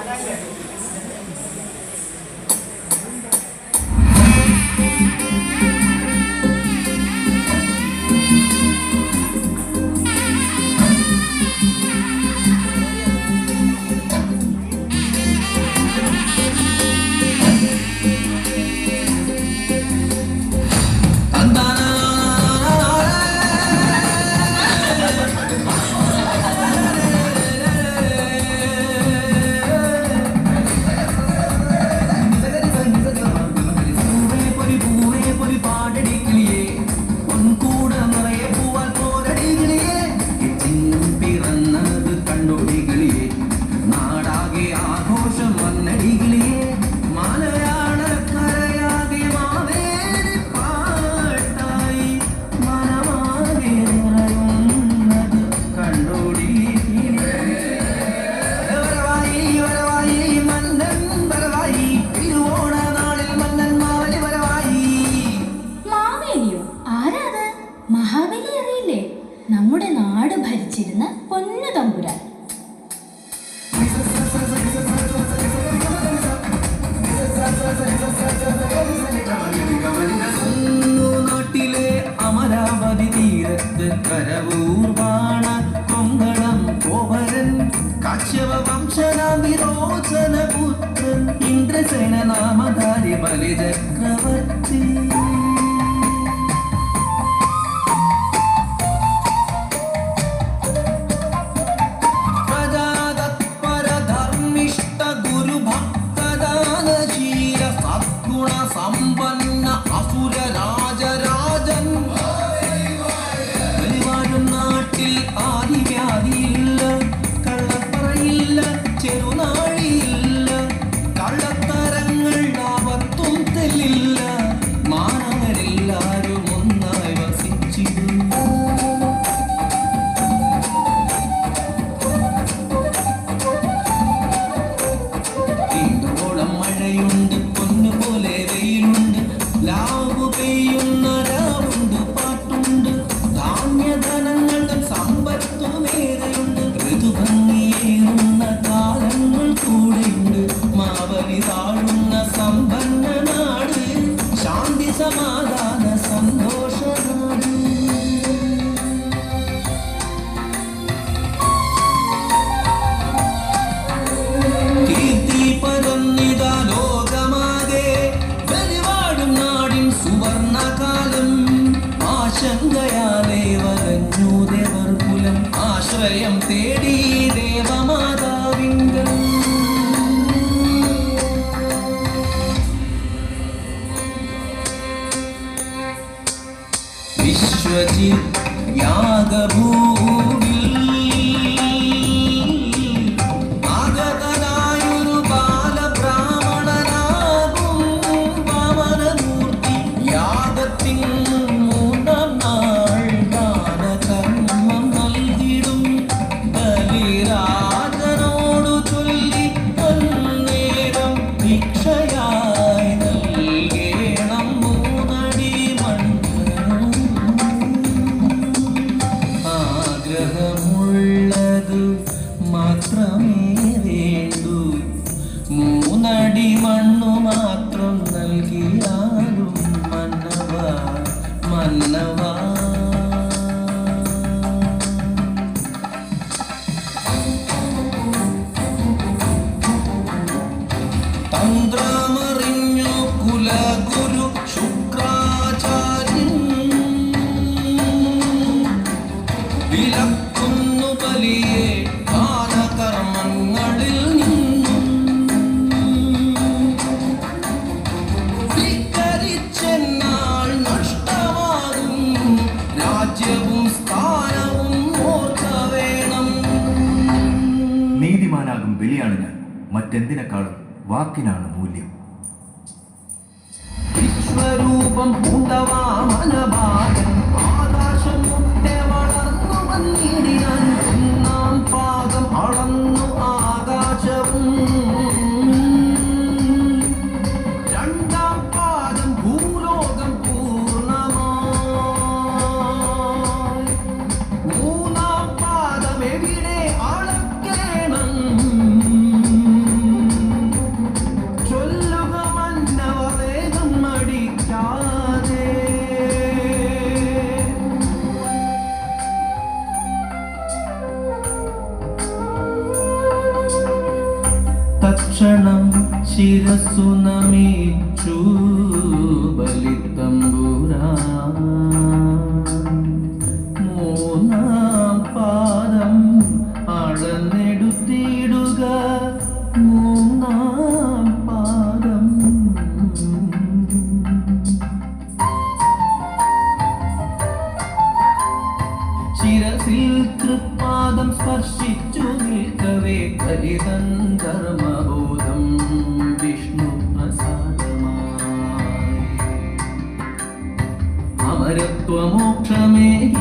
Obrigado. Mahabali അറിയില്ലേ? നമ്മുടെ നാട് ഭരിച്ചിരുന്ന പൊന്നു തമ്പുരാൻ. നാട്ടിലെ അമരാവതി തീരത്ത് കരവൂർവാണ കൊങ്കളം കോവരൻ കാശ്യവ വംശനാ വിരോചന പുത്രൻ ഇന്ദ്രസേന നാമധാരി ബലി ஆஸ்வயம் தேடி தேவமாதாவிங்கள் விஸ்வஜி யாகபூ one, know. മറ്റെന്തിനേക്കാളും വാക്കിനാണ് മൂല്യം. വിശ്വരൂപം తక్షణం శిరస్సున మీచు బలితంబురా మూనా పా ശിരസിൽ കൃപാദം സ്പർശിച്ചു നിൽക്കവേ കലിതൻ ധർമ്മബോധം വിഷ്ണു പ്രസാദമായി. അമരത്വമോക്ഷമേകീ